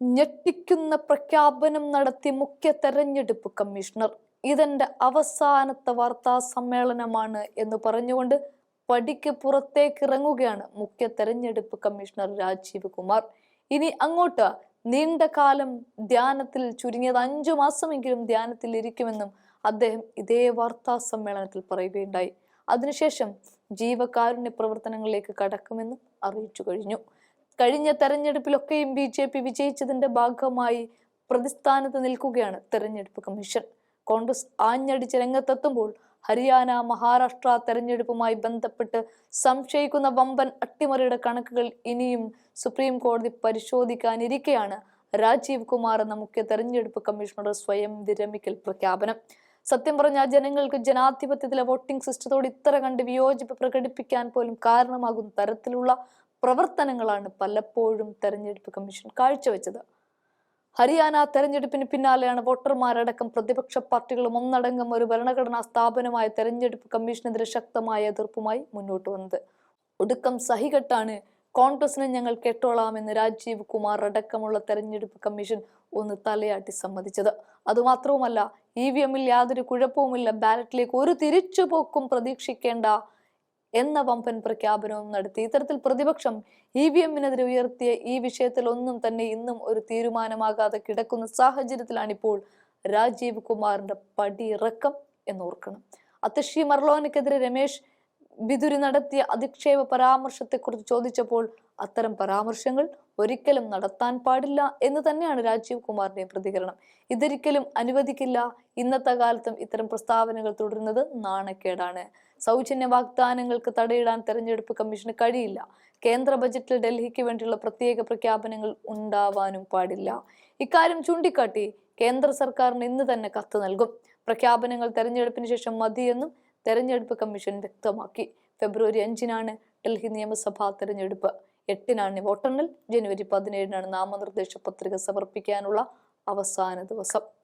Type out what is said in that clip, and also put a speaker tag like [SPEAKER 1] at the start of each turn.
[SPEAKER 1] ഞെട്ടിക്കുന്ന പ്രഖ്യാപനം നടത്തി മുഖ്യ തെരഞ്ഞെടുപ്പ് കമ്മീഷണർ. ഇതെന്റെ അവസാനത്തെ വാർത്താ സമ്മേളനമാണ് എന്ന് പറഞ്ഞുകൊണ്ട് പടിക്ക് പുറത്തേക്ക് ഇറങ്ങുകയാണ് മുഖ്യ തെരഞ്ഞെടുപ്പ് കമ്മീഷണർ രാജീവ് കുമാർ. ഇനി അങ്ങോട്ട് നീണ്ട കാലം ധ്യാനത്തിൽ ചുരുങ്ങിയത് അഞ്ചു മാസമെങ്കിലും ധ്യാനത്തിൽ ഇരിക്കുമെന്നും അദ്ദേഹം ഇതേ വാർത്താ സമ്മേളനത്തിൽ പറയുകയുണ്ടായി. അതിനുശേഷം ജീവകാരുണ്യ പ്രവർത്തനങ്ങളിലേക്ക് കടക്കുമെന്നും അറിയിച്ചു കഴിഞ്ഞു. കഴിഞ്ഞ തെരഞ്ഞെടുപ്പിലൊക്കെയും ബി ജെ പി വിജയിച്ചതിന്റെ ഭാഗമായി പ്രതിസ്ഥാനത്ത് നിൽക്കുകയാണ് തെരഞ്ഞെടുപ്പ് കമ്മീഷൻ. കോൺഗ്രസ് ആഞ്ഞടിച്ച് രംഗത്തെത്തുമ്പോൾ ഹരിയാന മഹാരാഷ്ട്ര തെരഞ്ഞെടുപ്പുമായി ബന്ധപ്പെട്ട് സംശയിക്കുന്ന വമ്പൻ അട്ടിമറിയുടെ കണക്കുകൾ ഇനിയും സുപ്രീം കോടതി പരിശോധിക്കാനിരിക്കെയാണ് രാജീവ് കുമാർ എന്ന മുഖ്യ തെരഞ്ഞെടുപ്പ് കമ്മീഷണറുടെ സ്വയം വിരമിക്കൽ പ്രഖ്യാപനം. സത്യം പറഞ്ഞാൽ ജനങ്ങൾക്ക് ജനാധിപത്യത്തിലെ വോട്ടിംഗ് സിസ്റ്റത്തോട് ഇത്ര കണ്ട് വിയോജിപ്പ് പ്രകടിപ്പിക്കാൻ പോലും കാരണമാകുന്ന തരത്തിലുള്ള പ്രവർത്തനങ്ങളാണ് പലപ്പോഴും തെരഞ്ഞെടുപ്പ് കമ്മീഷൻ കാഴ്ചവെച്ചത്. ഹരിയാന തെരഞ്ഞെടുപ്പിന് പിന്നാലെയാണ് വോട്ടർമാരടക്കം പ്രതിപക്ഷ പാർട്ടികളും ഒന്നടങ്കം ഒരു ഭരണഘടനാ സ്ഥാപനമായ തെരഞ്ഞെടുപ്പ് കമ്മീഷനെതിരെ ശക്തമായ എതിർപ്പുമായി മുന്നോട്ട് വന്നത്. ഒടുക്കം സഹികെട്ടാണ് കോൺഗ്രസിനെ ഞങ്ങൾ കേട്ടോളാമെന്ന് രാജീവ് കുമാർ അടക്കമുള്ള തെരഞ്ഞെടുപ്പ് കമ്മീഷൻ ഒന്ന് തലയാട്ടി സമ്മതിച്ചത്. അതുമാത്രവുമല്ല ഇ വി എമ്മിൽ യാതൊരു കുഴപ്പവുമില്ല ബാലറ്റിലേക്ക് ഒരു തിരിച്ചുപോക്കും പ്രതീക്ഷിക്കേണ്ട എന്ന വമ്പൻ പ്രഖ്യാപനവും നടത്തി. ഇത്തരത്തിൽ പ്രതിപക്ഷം ഇ വി എമ്മിനെതിരെ ഉയർത്തിയ ഈ വിഷയത്തിൽ ഒന്നും തന്നെ ഇന്നും ഒരു തീരുമാനമാകാതെ കിടക്കുന്ന സാഹചര്യത്തിലാണിപ്പോൾ രാജീവ് കുമാറിന്റെ പടിയിറക്കം എന്നോർക്കണം. അത്തഷി മർലോനക്കെതിരെ രമേശ് ബിദുരി നടത്തിയ അധിക്ഷേപ പരാമർശത്തെക്കുറിച്ച് ചോദിച്ചപ്പോൾ അത്തരം പരാമർശങ്ങൾ ഒരിക്കലും നടത്താൻ പാടില്ല എന്ന് തന്നെയാണ് രാജീവ് കുമാറിന്റെ പ്രതികരണം. ഇതൊരിക്കലും അനുവദിക്കില്ല. ഇന്നത്തെ കാലത്തും ഇത്തരം പ്രസ്താവനകൾ തുടരുന്നത് നാണക്കേടാണ്. സൗജന്യ വാഗ്ദാനങ്ങൾക്ക് തടയിടാൻ തെരഞ്ഞെടുപ്പ് കമ്മീഷന് കഴിയില്ല. കേന്ദ്ര ബജറ്റിൽ ഡൽഹിക്ക് വേണ്ടിയുള്ള പ്രത്യേക പ്രഖ്യാപനങ്ങൾ ഉണ്ടാവാനും പാടില്ല. ഇക്കാര്യം ചൂണ്ടിക്കാട്ടി കേന്ദ്ര സർക്കാരിന് ഇന്ന് തന്നെ കത്ത് നൽകും. പ്രഖ്യാപനങ്ങൾ തെരഞ്ഞെടുപ്പിന് ശേഷം മതിയെന്നും തെരഞ്ഞെടുപ്പ് കമ്മീഷൻ വ്യക്തമാക്കി. ഫെബ്രുവരി അഞ്ചിനാണ് ഡൽഹി നിയമസഭാ തെരഞ്ഞെടുപ്പ്. എട്ടിനാണ് വോട്ടെണ്ണൽ. ജനുവരി പതിനേഴിനാണ് നാമനിർദ്ദേശ പത്രിക സമർപ്പിക്കാനുള്ള അവസാന ദിവസം.